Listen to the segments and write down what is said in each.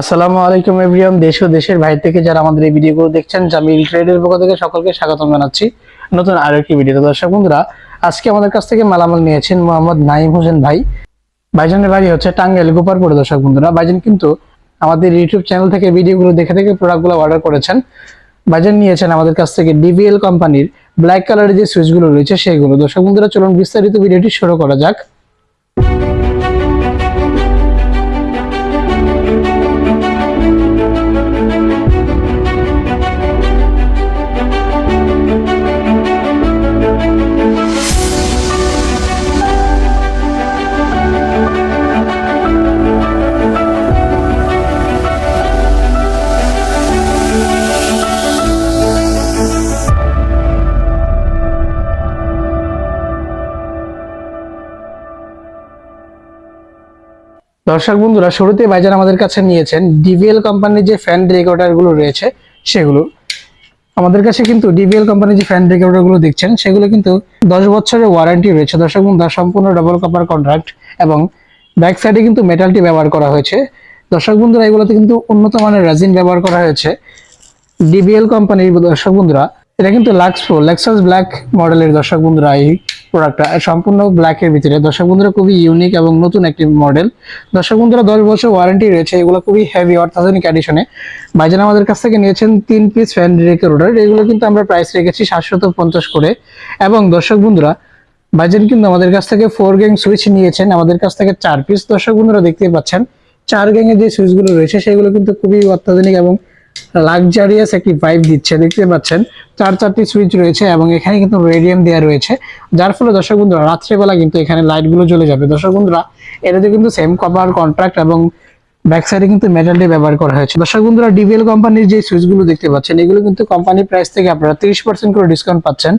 আসসালামু আলাইকুম এভরিয়াম দেশ ও দেশের বাইরে থেকে যারা আমাদের এই ভিডিওগুলো দেখছেন, জামিল ট্রেডের পক্ষ থেকে সকলকে স্বাগতম জানাচ্ছি নতুন আরও একটি ভিডিও দর্শক বন্ধুরা, আজকে আমাদের কাছ থেকে মালামাল নিয়েছেন মোহাম্মদ নাইম হোসেন ভাই। ভাইজানের বাড়ি হচ্ছে টাঙ্গাইল, গোপালপুর। দর্শক বন্ধুরা, ভাইজান কিন্তু আমাদের ইউটিউব চ্যানেল থেকে ভিডিওগুলো দেখে দেখে প্রোডাক্টগুলো অর্ডার করেছেন। ভাইজান নিয়েছেন আমাদের কাছ থেকে ডিভিএল কোম্পানির ব্ল্যাক কালারের যে সুইচগুলো রয়েছে, সেগুলো। দর্শক বন্ধুরা, চলুন বিস্তারিত ভিডিওটি শুরু করা যাক। দর্শক বন্ধুরা শুরুতে ভাইজান আমাদের কাছে নিয়েছেন ডিভিএল কোম্পানির যে ফ্যান রেকর্ডারগুলো রয়েছে, সেগুলো। আমাদের কাছে কিন্তু ডিভিএল কোম্পানির যে ফ্যান রেকর্ডারগুলো দেখছেন, সেগুলো কিন্তু দশ বছরের ওয়ারেন্টি রয়েছে। দর্শক বন্ধুরা, সম্পূর্ণ ডবল কপার কন্ট্রাক্ট এবং ব্যাক সাইডে কিন্তু মেটালটি ব্যবহার করা হয়েছে। দর্শক বন্ধুরা, এগুলোতে কিন্তু উন্নত মানের রেজিন ব্যবহার করা হয়েছে। ডিবিএল কোম্পানির দর্শক বন্ধুরা এটা কিন্তু লাক্স প্রো লেক্সাস ব্ল্যাক মডেলের দর্শক বন্ধুরা, এই প্রোডাক্টটা সম্পূর্ণ ব্ল্যাকের ভিতরে। দর্শক বন্ধুরা, খুবই ইউনিক এবং নতুন একটি মডেল দর্শক বন্ধুরা, দশ বছর ওয়ারেন্টি রয়েছে, এগুলো খুবই হেভি অত্যাধুনিক এডিশনে ভাইজান আমাদের কাছ থেকে নিয়েছেন তিন পিস ফ্যান রেকর্ডার এগুলো কিন্তু আমরা প্রাইস রেখেছি সাতশত পঞ্চাশ করে। এবং দর্শক বন্ধুরা, ভাইজান কিন্তু আমাদের কাছ থেকে ফোর গ্যাং সুইচ নিয়েছেন। আমাদের কাছ থেকে চার পিস দর্শক বন্ধুরা, দেখতেই পাচ্ছেন, চার গ্যাংয়ের যে সুইচগুলো রয়েছে, সেগুলো কিন্তু খুবই অত্যাধুনিক এবং লাক্সারিয়াস একটি ভাইব দিচ্ছে, দেখতে পাচ্ছেন? চার চারটি সুইচ রয়েছে এবং এখানে কিন্তু রেডিয়াম দেওয়া রয়েছে। যার ফলে দর্শক বন্ধুরা, রাত্রেবেলা কিন্তু এখানে লাইটগুলো জ্বলে যাবে। দর্শক বন্ধুরা, এটাতে কিন্তু সেম কভার কন্ট্রাক্ট এবং ব্যাক সাইডে কিন্তু মেটালটি ব্যবহার করা হয়েছে। দর্শক বন্ধুরা ডিভিএল কোম্পানির যে সুইচগুলো দেখতে পাচ্ছেন, এগুলো কিন্তু কোম্পানি প্রাইস থেকে আপনারা তিরিশ পার্সেন্ট করে ডিসকাউন্ট পাচ্ছেন।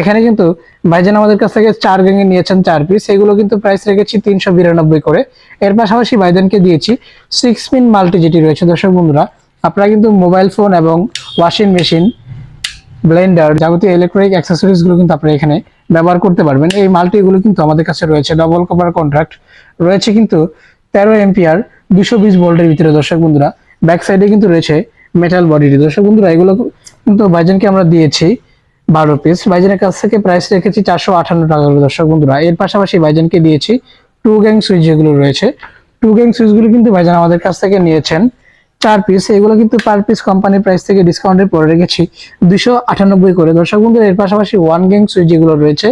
এখানে কিন্তু ভাইজান আমাদের কাছ থেকে চার গ্যাংয়ে নিয়েছেন চার পিস এগুলো কিন্তু প্রাইস রেখেছি তিনশো বিরানব্বই করে। এর পাশাপাশি ভাইজানকে দিয়েছি সিক্স পিন মাল্টি যেটি রয়েছে। দর্শক বন্ধুরা আপনারা কিন্তু মোবাইল ফোন এবং ওয়াশিং মেশিন, ব্লেন্ডার যাবতীয় ইলেকট্রনিক অ্যাক্সেসরিজগুলো কিন্তু আপনারা এখানে ব্যবহার করতে পারবেন। এই মাল্টিগুলো কিন্তু আমাদের কাছে রয়েছে ডবল কভার কন্ট্রাক্ট রয়েছে কিন্তু তেরো এম্পিয়ার দুশো বিশ ভোল্টের ভিতরে দর্শক বন্ধুরা। ব্যাক সাইডে কিন্তু রয়েছে মেটাল বডিটি দর্শক বন্ধুরা, এগুলো কিন্তু ভাইজানকে আমরা দিয়েছি বারো পিস ভাইজানের কাছ থেকে প্রাইস রেখেছি চারশো আটান্ন টাকা দর্শক বন্ধুরা। এর পাশাপাশি ভাইজানকে দিয়েছি টু গ্যাং সুইচ যেগুলো রয়েছে। টু গ্যাং সুইচগুলো কিন্তু ভাইজান আমাদের কাছ থেকে নিয়েছেন। চার পিস এগুলো কিন্তু পার পিস কোম্পানির প্রাইস থেকে ডিসকাউন্টে পরে রেখেছি। দুশো আটানব্বই করে। দর্শক বন্ধু এর পাশাপাশি ওয়ান গ্যাং সুইচ যেগুলো রয়েছে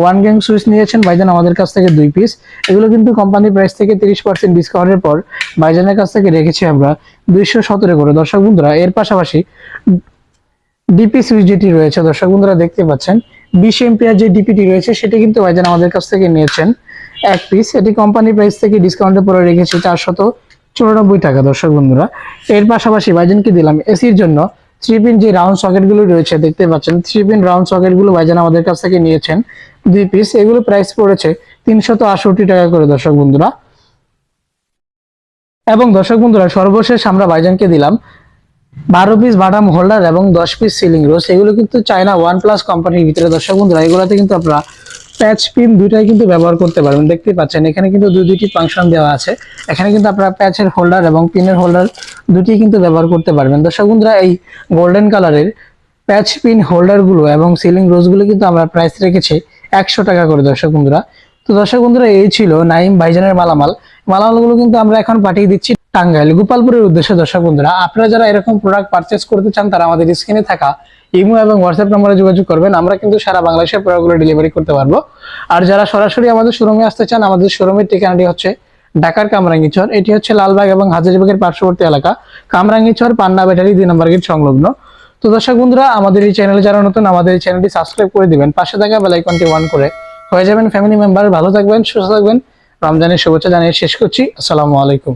ওয়ান গ্যাং সুইচ নিয়েছেন ভাইজান আমাদের কাছ থেকে দুই পিস এগুলো কিন্তু কোম্পানির প্রাইস থেকে তিরিশ পার্সেন্ট ডিসকাউন্টের পর ভাইজানের কাছ থেকে রেখেছি আমরা দুইশো সতেরো করে। দর্শক বন্ধুরা, এর পাশাপাশি ডিপি সুইচ যেটি রয়েছে, দর্শক বন্ধুরা দেখতে পাচ্ছেন, বিশ এম্পিয়ার যে ডিপিটি রয়েছে, সেটি কিন্তু ভাইজান আমাদের কাছ থেকে নিয়েছেন এক পিস এটি কোম্পানি প্রাইস থেকে ডিসকাউন্টের পরে রেখেছি চারশত চুরানব্বই টাকা, দর্শক বন্ধুরা। এর পাশাপাশি ভাইজানকে দিলাম এসির জন্য থ্রি পিন যে রাউন্ড সকেটগুলো রয়েছে দেখতে পাচ্ছেন থ্রি পিন রাউন্ড সকেটগুলো ভাইজান আমাদের কাছ থেকে নিয়েছেন দুই পিস এগুলো প্রাইস পড়েছে তিনশত আষট্টি টাকা করে, দর্শক বন্ধুরা। এবং দর্শক বন্ধুরা, সর্বশেষ আমরা ভাইজানকে দিলাম বারো পিস বাটাম হোল্ডার এবং দশ পিস সিলিং রোজ এগুলো কিন্তু চায়না ওয়ান প্লাস কোম্পানির ভিতরে, দর্শক বন্ধুরা, এগুলোতে কিন্তু আপনারা প্যাচ পিন দুইটাই কিন্তু ব্যবহার করতে পারবেন। দেখতে পাচ্ছেন, এখানে কিন্তু দুই দুইটি ফাংশন দেওয়া আছে। এখানে কিন্তু আপনারা প্যাচের হোল্ডার এবং পিনের হোল্ডার দুটি কিন্তু ব্যবহার করতে পারবেন। দর্শক বন্ধুরা, এই গোল্ডেন কালারের প্যাচ পিন হোল্ডারগুলো এবং সিলিং রোজগুলো কিন্তু আমরা প্রাইস রেখেছি একশো টাকা করে, দর্শক বন্ধুরা। তো দর্শক বন্ধুরা, এই ছিল নাইম ভাইজানের মালামাল। মালামালগুলো কিন্তু আমরা এখন পাঠিয়ে দিচ্ছি টাঙ্গাইল, গোপালপুরের উদ্দেশ্যে। দর্শক বন্ধুরা, আপনারা যারা এরকম প্রোডাক্ট পারচেস করতে চান, তারা আমাদের স্ক্রিনে থাকা ইমো এবং হোয়াটসঅ্যাপ নম্বরে যোগাযোগ করবেন, আমরা কিন্তু সারা বাংলাদেশের প্রোডাক্টগুলো ডেলিভারি করতে পারব। আর যারা সরাসরি আমাদের শোরুমে আসতে চান, আমাদের শোরুমের ঠিকানাটি হচ্ছে ঢাকার কামরাঙ্গিচর, এটি হচ্ছে লালবাগ এবং হাজারিবাগের পার্শ্ববর্তী এলাকা। কামরাঙ্গিচর, পান্না ব্যাটারি, দুই নম্বর গেট সংলগ্ন। তো দর্শক বন্ধুরা, আমাদের এই চ্যানেলে যারা নতুন, আমাদের এই চ্যানেলটি সাবস্ক্রাইব করে দিবেন, পাশে থাকা বেল আইকনটি অন করে। হয়ে যাবেন ফ্যামিলি মেম্বার ভালো থাকবেন, সুস্থ থাকবেন। রমজানের শুভেচ্ছা জানিয়ে শেষ করছি। আসসালামু আলাইকুম।